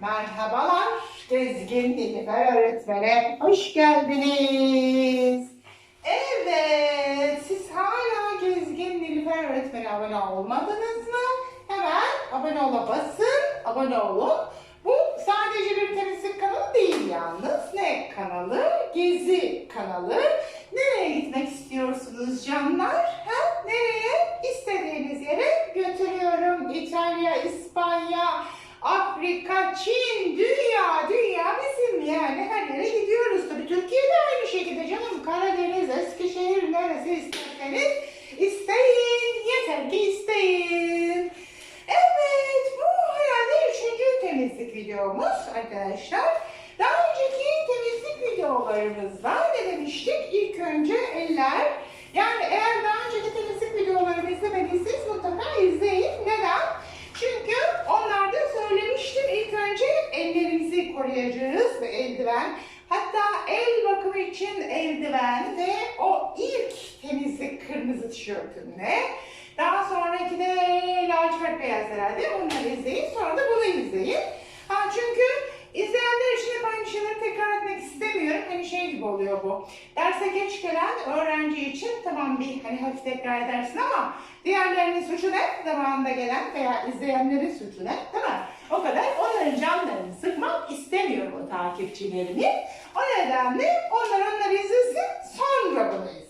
Merhabalar Gezgin Nilüfer öğretmene. Hoş geldiniz. Evet, siz hala Gezgin Nilüfer öğretmene abone olmadınız mı? Hemen abone ola basın, abone olun. Bu sadece bir temizlik kanalı değil yalnız. Ne kanalı? Gezi kanalı. Neresi isterseniz isteyin. Yeter ki isteyin. Evet bu herhalde üçüncü temizlik videomuz arkadaşlar. Daha önceki temizlik videolarımızda ne demiştik? İlk önce eller. Yani eğer daha önceki temizlik videolarımı izlemediyseniz mutlaka izleyin. Neden? Çünkü onlarda söylemiştim ilk önce ellerimizi koruyacağız ve eldiven. Hatta el bakımı için eldiven ve o kırmızı tişörtümle. Daha sonraki de lacivert beyaz herhalde. Onları izleyin. Sonra da bunu izleyin. Ha çünkü izleyenler için hep aynı şeyleri tekrar etmek istemiyorum. Hani şey gibi oluyor bu. Derse geç gelen öğrenci için tamam bir hani hafif tekrar edersin ama diğerlerinin suçu ne? Zamanında gelen veya izleyenlerin suçu ne? Değil mi? O kadar onların canlarını sıkmak istemiyorum o takipçilerimi. O nedenle onlar onları izlesin sonra bunu izlesin.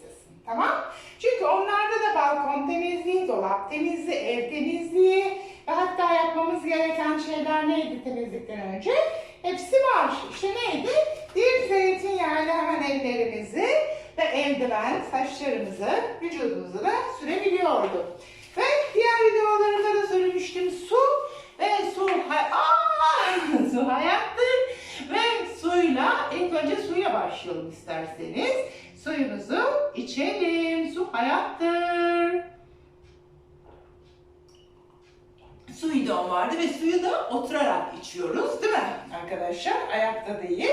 Tamam? Çünkü onlarda da balkon temizliği, dolap temizliği, ev temizliği ve hatta yapmamız gereken şeyler neydi temizlikten önce? Hepsi var. İşte neydi? Bir zeytinyağıyla hemen ellerimizi ve eldiven saçlarımızı, vücudumuzu da sürebiliyordu. Ve diğer videolarımda da söylemiştim su ve su, hay Aa, su hayattır ve suyla ilk önce suyla başlayalım isterseniz. Suyumuzu içelim. Su hayattır. Su idon vardı ve suyu da oturarak içiyoruz değil mi arkadaşlar? Ayakta değil.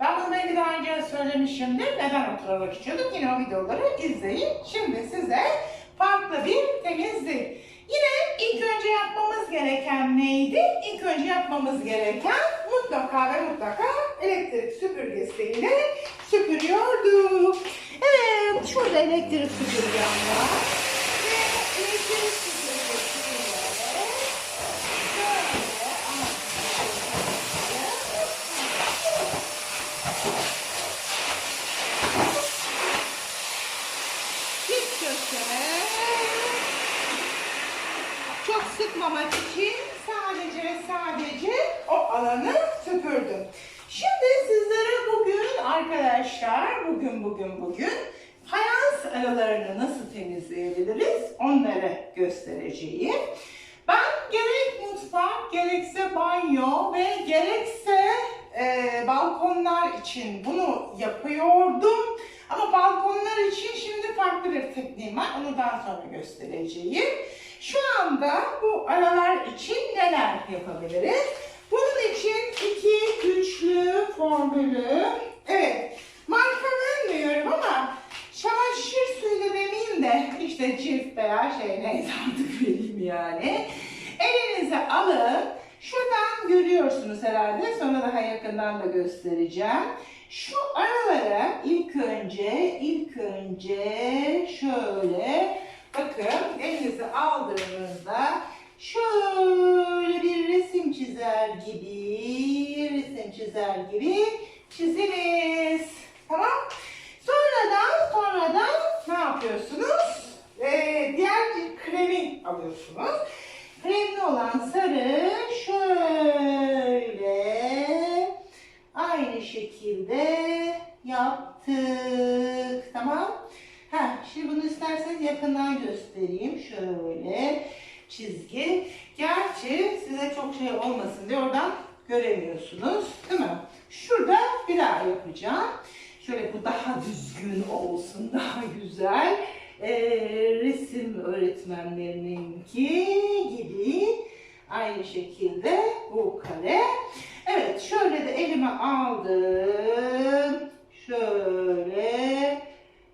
Ben bunu belki daha önce söylemişimdir. Neden oturarak içiyorduk? Yine o videoları izleyin. Şimdi size farklı bir temizlik. Yine ilk önce yapmamız gereken neydi? İlk önce yapmamız gereken mutlaka ve mutlaka elektrik süpürgesiyle süpürüyorduk. Evet, şurada elektrik süpürgem var. Ve elektrik süpürgesiyle şöyle ama Hiç köşe. Çok sıkmamak için sadece ve sadece o alanı süpürdüm. Şimdi sizlere bugün arkadaşlar, bugün bugün bugün fayans aralarını nasıl temizleyebiliriz onları göstereceğim. Ben gerek mutfak, gerekse banyo ve gerekse e, balkonlar için bunu yapıyordum. Ama balkonlar için şimdi farklı bir tekniğim var. Onu daha sonra göstereceğim. Şu anda bu aralar için neler yapabiliriz? Bunun için iki güçlü formülü. Evet, marka vermiyorum ama çamaşır suyu da demeyeyim de işte çift veya şey neyse artık vereyim yani. Elinize alın. Şuradan görüyorsunuz herhalde. Sonra daha yakından da göstereceğim. Şu aralara ilk önce, ilk önce şöyle bakın elinizi aldığınızda şöyle bir resim çizer gibi, resim çizer gibi çiziniz. Tamam? Sonradan, sonradan ne yapıyorsunuz? Ee, diğer bir kremi alıyorsunuz. Kremli olan sarı şöyle aynı şekilde yaptık. Tamam. Ha, şimdi bunu isterseniz yakından göstereyim. Şöyle çizgi. Gerçi size çok şey olmasın diye oradan göremiyorsunuz. Değil mi? Şurada bir daha yapacağım. Şöyle bu daha düzgün olsun, daha güzel. Ee, resim öğretmenlerininki gibi aynı şekilde bu kare. Evet şöyle de elime aldım. Şöyle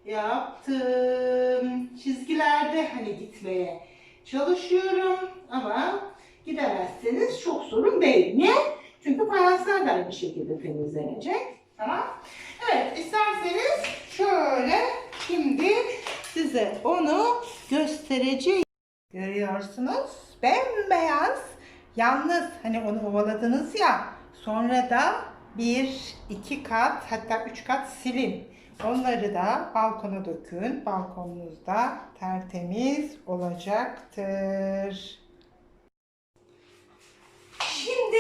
yaptım. Çizgilerde hani gitmeye çalışıyorum ama gidemezseniz çok sorun değil. Niye? Çünkü fayanslar da aynı şekilde temizlenecek. Tamam. Evet isterseniz şöyle şimdi size onu göstereceğim. Görüyorsunuz bembeyaz. Yalnız hani onu ovaladınız ya sonra da bir, iki kat hatta üç kat silin. Onları da balkona dökün. Balkonunuzda tertemiz olacaktır. Şimdi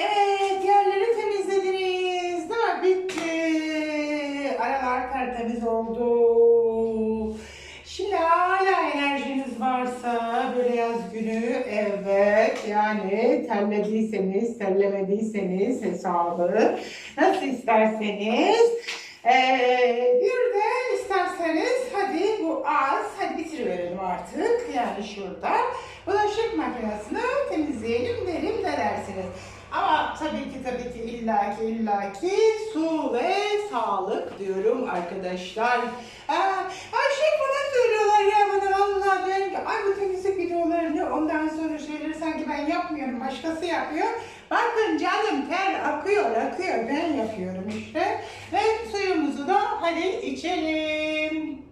evet yerleri temizlediniz. Da bitti. Aralar tertemiz oldu. Şimdi hala enerjiniz varsa böyle yaz günü evet yani terlediyseniz terlemediyseniz hesabı nasıl isterseniz ee, bir de isterseniz hadi bu az hadi bitiriverelim artık yani şurada bulaşık makinesini temizleyelim derim ne dersiniz? Ama tabii ki tabii ki illaki illaki su ve sağlık diyorum arkadaşlar. Aa, ay şey falan söylüyorlar ya bana vallahi diyorum ki ay bu temizlik videolarını ondan sonra sanki ben yapmıyorum başkası yapıyor. Bakın canım ter akıyor akıyor ben yapıyorum işte. Ve suyumuzu da hadi içelim.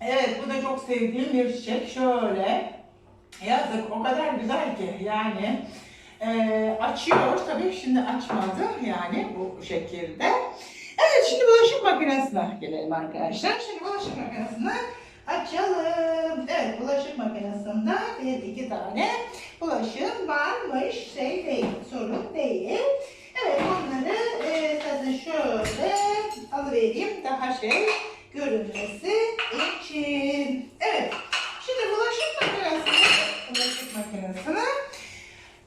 Evet bu da çok sevdiğim bir çiçek. Şöyle yazık o kadar güzel ki yani e, açıyor tabii şimdi açmadı yani bu şekilde. Evet şimdi bulaşık makinesine gelelim arkadaşlar. Şimdi bulaşık. Evet bulaşık makinesinde bir iki tane bulaşığım varmış şey değil sorun değil. Evet onları e, zaten şöyle alıvereyim daha şey görünmesi için. Evet şimdi bulaşık makinesini bulaşık makinesini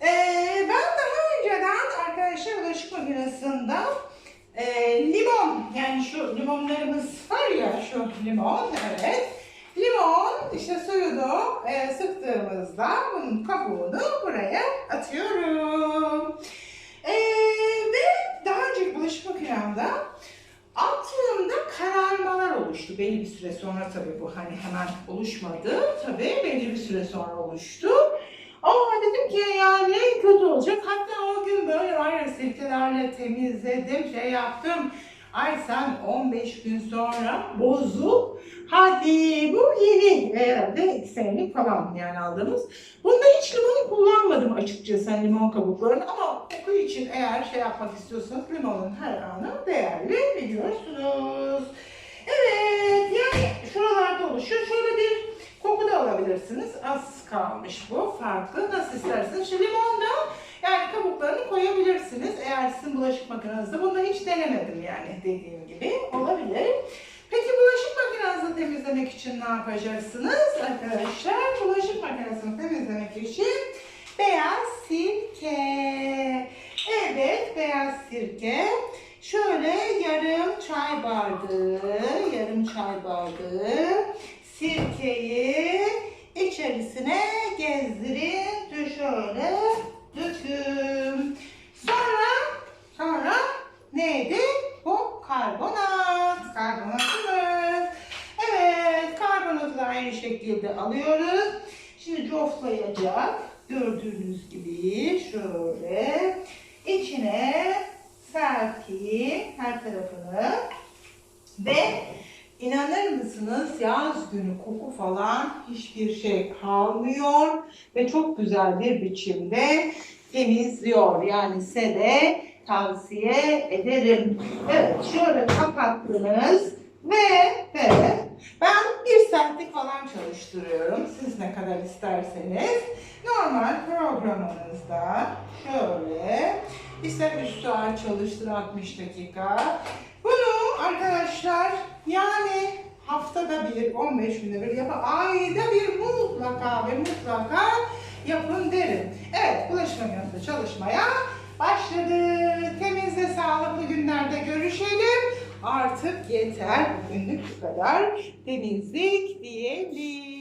ee, ben daha önceden arkadaşlar bulaşık makinesinde e, limon yani şu limonlarımız var ya şu limon evet suyunu e, sıktığımızda bunun kabuğunu buraya atıyorum. E, ve daha önceki bulaşık makinemde attığımda kararmalar oluştu. Belli bir süre sonra tabii bu hani hemen oluşmadı. Tabii belli bir süre sonra oluştu. Ama dedim ki yani kötü olacak. Hatta o gün böyle var ya silkelerle temizledim, şey yaptım. Ay sen 15 gün sonra bozul. Hadi bu yeni herhalde 2 senelik falan yani aldığımız. Bunda hiç limon kullanmadım açıkçası hani limon kabuklarını ama koku için eğer şey yapmak istiyorsanız limonun her anı değerli biliyorsunuz. Evet yani şuralarda oluşuyor. Şöyle bir koku da alabilirsiniz. Az kalmış bu. Farklı. Nasıl isterseniz. Şu limon sizin bulaşık makinenizde. Bunu hiç denemedim yani dediğim gibi. Olabilir. Peki bulaşık makinesini temizlemek için ne yapacaksınız arkadaşlar? Bulaşık makinesini temizlemek için beyaz sirke. Evet beyaz sirke. Şöyle yarım çay bardağı, yarım çay bardağı sirkeyi içerisine gezdirin. Şöyle dökün. Sonra sonra neydi? Bu karbonat. Karbonatımız. Evet karbonatı da aynı şekilde alıyoruz. Şimdi coflayacak. Gördüğünüz gibi şöyle içine serpeyim her tarafını ve İnanır mısınız yaz günü koku falan hiçbir şey kalmıyor ve çok güzel bir biçimde temizliyor. Yani size de tavsiye ederim. Evet şöyle kapattınız ve saatlik falan çalıştırıyorum. Siz ne kadar isterseniz. Normal programınızda şöyle ister 3 saat çalıştır 60 dakika. Bunu arkadaşlar yani haftada bir, 15 günde bir yapın. Ayda bir mutlaka ve mutlaka yapın derim. Evet, bulaşık makinesinde çalışmaya başladı. Temiz ve sağlıklı günlerde görüşelim. Artık yeter. Bugünlük bu kadar temizlik diyelim.